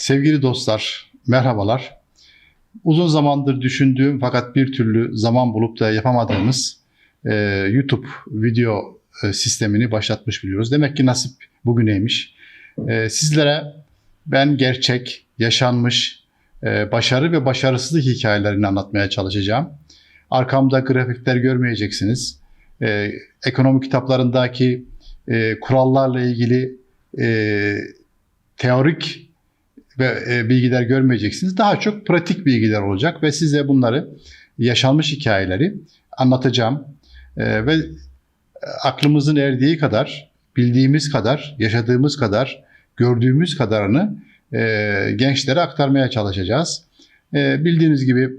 Sevgili dostlar, merhabalar. Uzun zamandır düşündüğüm fakat bir türlü zaman bulup da yapamadığımız e, YouTube video e, sistemini başlatmış biliyoruz. Demek ki nasip bugüneymiş. E, sizlere ben gerçek, yaşanmış, e, başarı ve başarısızlık hikayelerini anlatmaya çalışacağım. Arkamda grafikler görmeyeceksiniz. E, ekonomi kitaplarındaki e, kurallarla ilgili e, teorik ve e, bilgiler görmeyeceksiniz. Daha çok pratik bilgiler olacak ve size bunları yaşanmış hikayeleri anlatacağım. E, ve aklımızın erdiği kadar, bildiğimiz kadar, yaşadığımız kadar, gördüğümüz kadarını e, gençlere aktarmaya çalışacağız. E, bildiğiniz gibi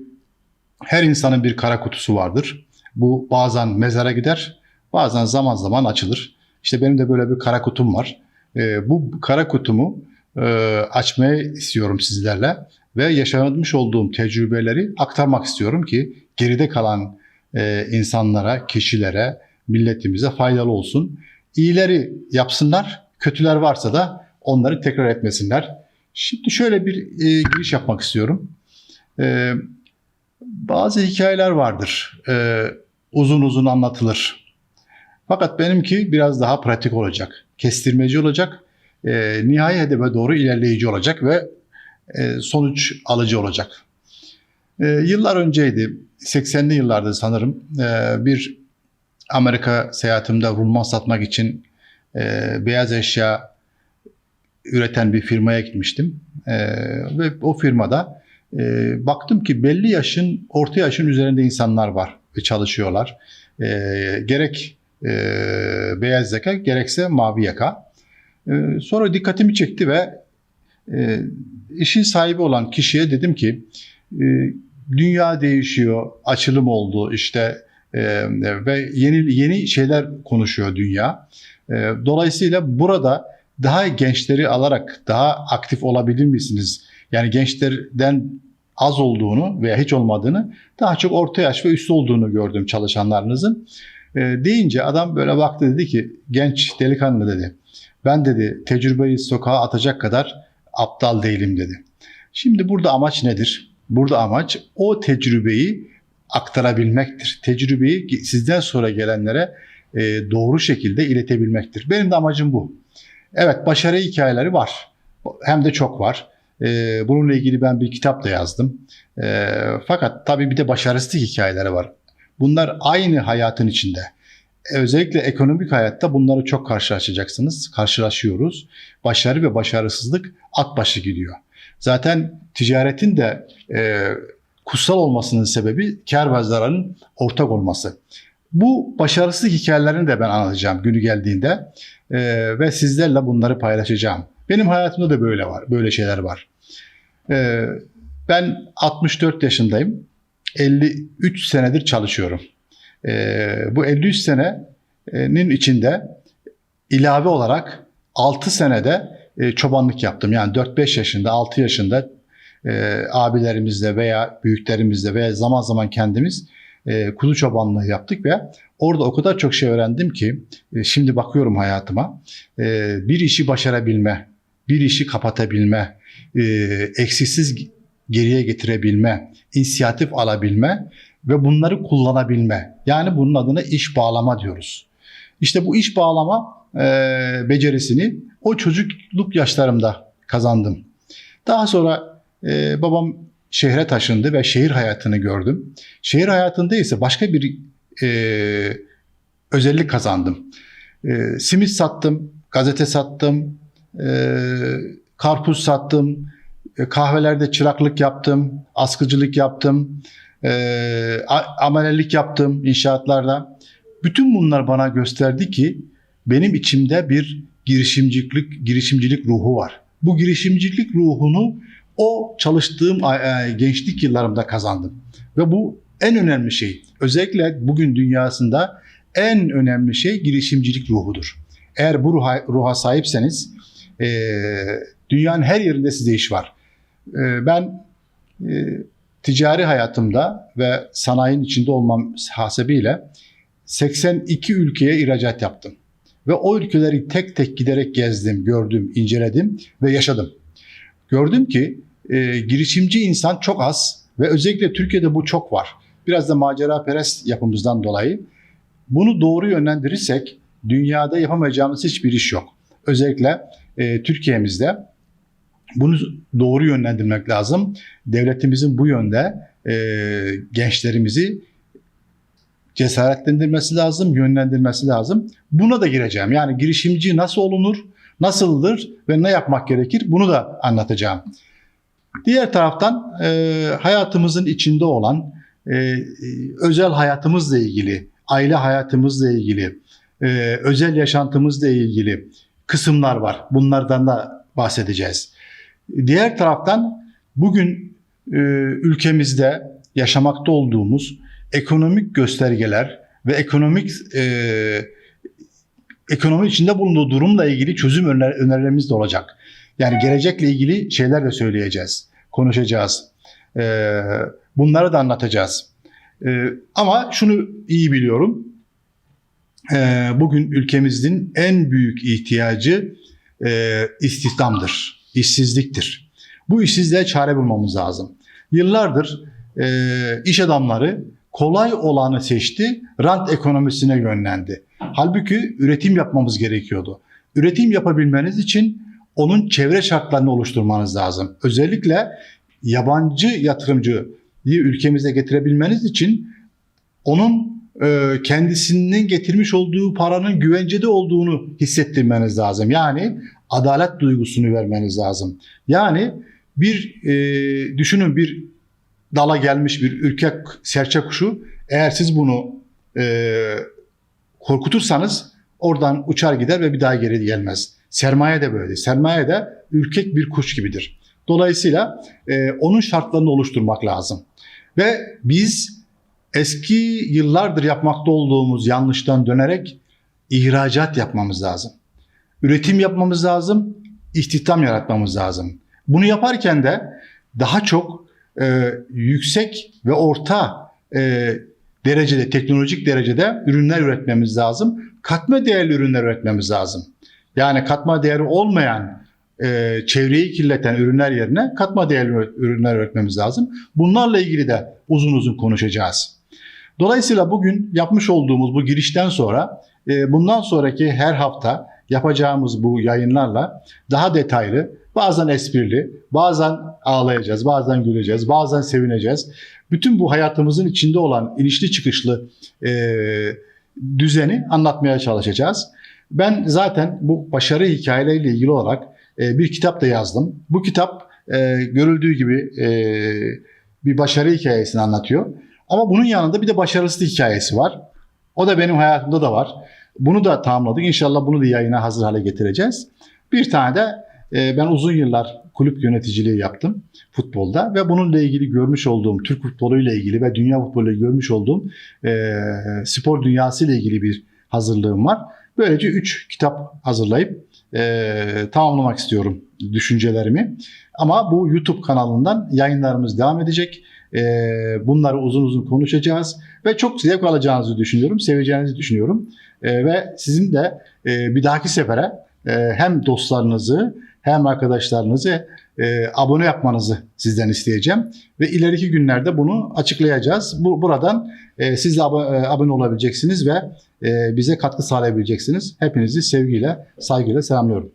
her insanın bir kara kutusu vardır. Bu bazen mezara gider, bazen zaman zaman açılır. İşte benim de böyle bir kara kutum var. E, bu kara kutumu e, açmaya istiyorum sizlerle ve yaşanmış olduğum tecrübeleri aktarmak istiyorum ki geride kalan e, insanlara, kişilere, milletimize faydalı olsun. İyileri yapsınlar, kötüler varsa da onları tekrar etmesinler. Şimdi şöyle bir e, giriş yapmak istiyorum. E, bazı hikayeler vardır, e, uzun uzun anlatılır. Fakat benimki biraz daha pratik olacak, kestirmeci olacak e, nihai hedefe doğru ilerleyici olacak ve e, sonuç alıcı olacak. E, yıllar önceydi, 80'li yıllarda sanırım e, bir Amerika seyahatimde rulman satmak için e, beyaz eşya üreten bir firmaya gitmiştim. E, ve o firmada e, baktım ki belli yaşın, orta yaşın üzerinde insanlar var ve çalışıyorlar. E, gerek e, beyaz yaka gerekse mavi yaka. Ee, sonra dikkatimi çekti ve e, işin sahibi olan kişiye dedim ki e, dünya değişiyor, açılım oldu işte e, ve yeni yeni şeyler konuşuyor dünya. E, dolayısıyla burada daha gençleri alarak daha aktif olabilir misiniz? Yani gençlerden az olduğunu veya hiç olmadığını daha çok orta yaş ve üstü olduğunu gördüm çalışanlarınızın. E, deyince adam böyle baktı dedi ki genç delikanlı dedi. Ben dedi tecrübeyi sokağa atacak kadar aptal değilim dedi. Şimdi burada amaç nedir? Burada amaç o tecrübeyi aktarabilmektir. Tecrübeyi sizden sonra gelenlere e, doğru şekilde iletebilmektir. Benim de amacım bu. Evet başarı hikayeleri var. Hem de çok var. E, bununla ilgili ben bir kitap da yazdım. E, fakat tabii bir de başarısız hikayeleri var. Bunlar aynı hayatın içinde özellikle ekonomik hayatta bunları çok karşılaşacaksınız. Karşılaşıyoruz. Başarı ve başarısızlık at başı gidiyor. Zaten ticaretin de e, kutsal olmasının sebebi kar ve zararın ortak olması. Bu başarısız hikayelerini de ben anlatacağım günü geldiğinde e, ve sizlerle bunları paylaşacağım. Benim hayatımda da böyle var, böyle şeyler var. E, ben 64 yaşındayım. 53 senedir çalışıyorum. E, bu 53 senenin içinde ilave olarak 6 senede e, çobanlık yaptım. Yani 4-5 yaşında, 6 yaşında e, abilerimizle veya büyüklerimizle veya zaman zaman kendimiz e, kuzu çobanlığı yaptık ve orada o kadar çok şey öğrendim ki e, şimdi bakıyorum hayatıma e, bir işi başarabilme, bir işi kapatabilme, e, eksiksiz geriye getirebilme, inisiyatif alabilme ve bunları kullanabilme. Yani bunun adına iş bağlama diyoruz. İşte bu iş bağlama e, becerisini o çocukluk yaşlarımda kazandım. Daha sonra e, babam şehre taşındı ve şehir hayatını gördüm. Şehir hayatında ise başka bir e, özellik kazandım. E, simit sattım, gazete sattım, e, karpuz sattım, e, kahvelerde çıraklık yaptım, askıcılık yaptım e, amelelik yaptım inşaatlarda. Bütün bunlar bana gösterdi ki benim içimde bir girişimcilik girişimcilik ruhu var. Bu girişimcilik ruhunu o çalıştığım gençlik yıllarımda kazandım. Ve bu en önemli şey. Özellikle bugün dünyasında en önemli şey girişimcilik ruhudur. Eğer bu ruha, ruha sahipseniz e, dünyanın her yerinde size iş var. E, ben e, ticari hayatımda ve sanayinin içinde olmam hasebiyle 82 ülkeye ihracat yaptım. Ve o ülkeleri tek tek giderek gezdim, gördüm, inceledim ve yaşadım. gördüm ki e, girişimci insan çok az ve özellikle Türkiye'de bu çok var. Biraz da macera perest yapımızdan dolayı. Bunu doğru yönlendirirsek dünyada yapamayacağımız hiçbir iş yok. Özellikle e, Türkiye'mizde bunu doğru yönlendirmek lazım. Devletimizin bu yönde e, gençlerimizi cesaretlendirmesi lazım, yönlendirmesi lazım. Buna da gireceğim. Yani girişimci nasıl olunur, nasıldır ve ne yapmak gerekir bunu da anlatacağım. Diğer taraftan e, hayatımızın içinde olan e, özel hayatımızla ilgili, aile hayatımızla ilgili, e, özel yaşantımızla ilgili kısımlar var. Bunlardan da bahsedeceğiz. Diğer taraftan bugün e, ülkemizde yaşamakta olduğumuz ekonomik göstergeler ve ekonomik e, ekonomi içinde bulunduğu durumla ilgili çözüm öner- önerilerimiz de olacak. Yani gelecekle ilgili şeyler de söyleyeceğiz, konuşacağız. E, bunları da anlatacağız. E, ama şunu iyi biliyorum. E, bugün ülkemizin en büyük ihtiyacı e, istihdamdır, işsizliktir. Bu işsizliğe çare bulmamız lazım. Yıllardır e, iş adamları kolay olanı seçti, rant ekonomisine yönlendi. Halbuki üretim yapmamız gerekiyordu. Üretim yapabilmeniz için onun çevre şartlarını oluşturmanız lazım. Özellikle yabancı yatırımcıyı ülkemize getirebilmeniz için onun kendisinin getirmiş olduğu paranın güvencede olduğunu hissettirmeniz lazım. Yani adalet duygusunu vermeniz lazım. Yani bir e, düşünün bir dala gelmiş bir ürkek serçe kuşu eğer siz bunu e, korkutursanız oradan uçar gider ve bir daha geri gelmez. Sermaye de böyle. Sermaye de ürkek bir kuş gibidir. Dolayısıyla e, onun şartlarını oluşturmak lazım. Ve biz eski yıllardır yapmakta olduğumuz yanlıştan dönerek ihracat yapmamız lazım. Üretim yapmamız lazım, istihdam yaratmamız lazım. Bunu yaparken de daha çok e, yüksek ve orta e, derecede, teknolojik derecede ürünler üretmemiz lazım. Katma değerli ürünler üretmemiz lazım. Yani katma değeri olmayan, e, çevreyi kirleten ürünler yerine katma değerli ürünler üretmemiz lazım. Bunlarla ilgili de uzun uzun konuşacağız. Dolayısıyla bugün yapmış olduğumuz bu girişten sonra e, bundan sonraki her hafta yapacağımız bu yayınlarla daha detaylı, bazen esprili, bazen ağlayacağız, bazen güleceğiz, bazen sevineceğiz. Bütün bu hayatımızın içinde olan inişli çıkışlı e, düzeni anlatmaya çalışacağız. Ben zaten bu başarı hikayeleriyle ilgili olarak e, bir kitap da yazdım. Bu kitap e, görüldüğü gibi e, bir başarı hikayesini anlatıyor. Ama bunun yanında bir de başarısız hikayesi var. O da benim hayatımda da var. Bunu da tamamladık. İnşallah bunu da yayına hazır hale getireceğiz. Bir tane de e, ben uzun yıllar kulüp yöneticiliği yaptım futbolda ve bununla ilgili görmüş olduğum Türk futboluyla ilgili ve dünya futboluyla görmüş olduğum e, spor dünyası ile ilgili bir hazırlığım var. Böylece 3 kitap hazırlayıp e, tamamlamak istiyorum düşüncelerimi. Ama bu YouTube kanalından yayınlarımız devam edecek. E, bunları uzun uzun konuşacağız ve çok zevk alacağınızı düşünüyorum, seveceğinizi düşünüyorum. E, ve sizin de e, bir dahaki sefere e, hem dostlarınızı hem arkadaşlarınızı e, abone yapmanızı sizden isteyeceğim. Ve ileriki günlerde bunu açıklayacağız. Bu Buradan e, siz de abo- e, abone olabileceksiniz ve e, bize katkı sağlayabileceksiniz. Hepinizi sevgiyle, saygıyla selamlıyorum.